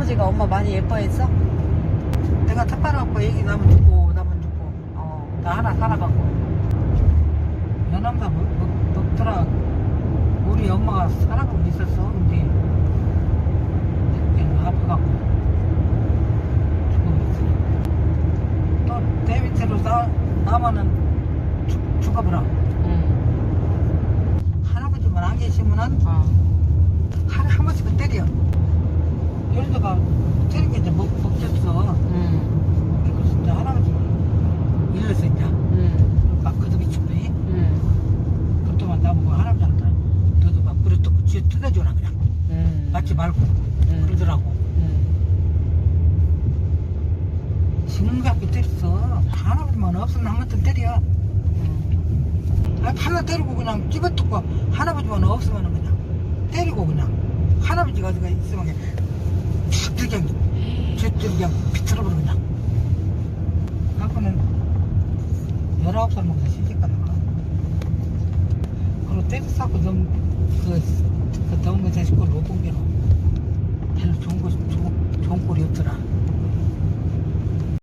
할아버지가 엄마 많이 예뻐했어? 내가 탁발하고 애기 나면 죽고 나면 죽고 어. 나 하나 살아갖고 연암사 먹, 먹, 먹더라 우리 엄마가 살아가고 있었어 근데 얘는 아파갖고 죽어버렸어 또 데미트로 싸 나면은 죽, 죽어버려 응. 할아버지만 안 계시면은 어. 번씩은 때려 열도가 때리게 이제 먹, 먹혔어 응. 그래서 진짜 할아버지 일러서 이제 응. 막 그득이 춥더니 응. 그동안 나보고 할아버지한테 너도 막 그릇 뜯고 쥐 뜯어줘라 그냥 응. 맞지 말고 응. 그러더라고 응. 지능답게 때렸어 할아버지만 없으면 한 번쯤 때려 응. 아 하나 때리고 그냥 집어뜯고 할아버지만 없으면 그냥 때리고 그냥 할아버지가 어디가 있으면 그냥 쭉 그냥 쭉 그냥 비틀어버려 그냥. 아까는 19살 먹어서 시집가 나가. 그리고 떼고싸고 좀그 그 더운 거 대신 그 로봉기로. 별로 좋은 거 좋은 꼴이 없더라.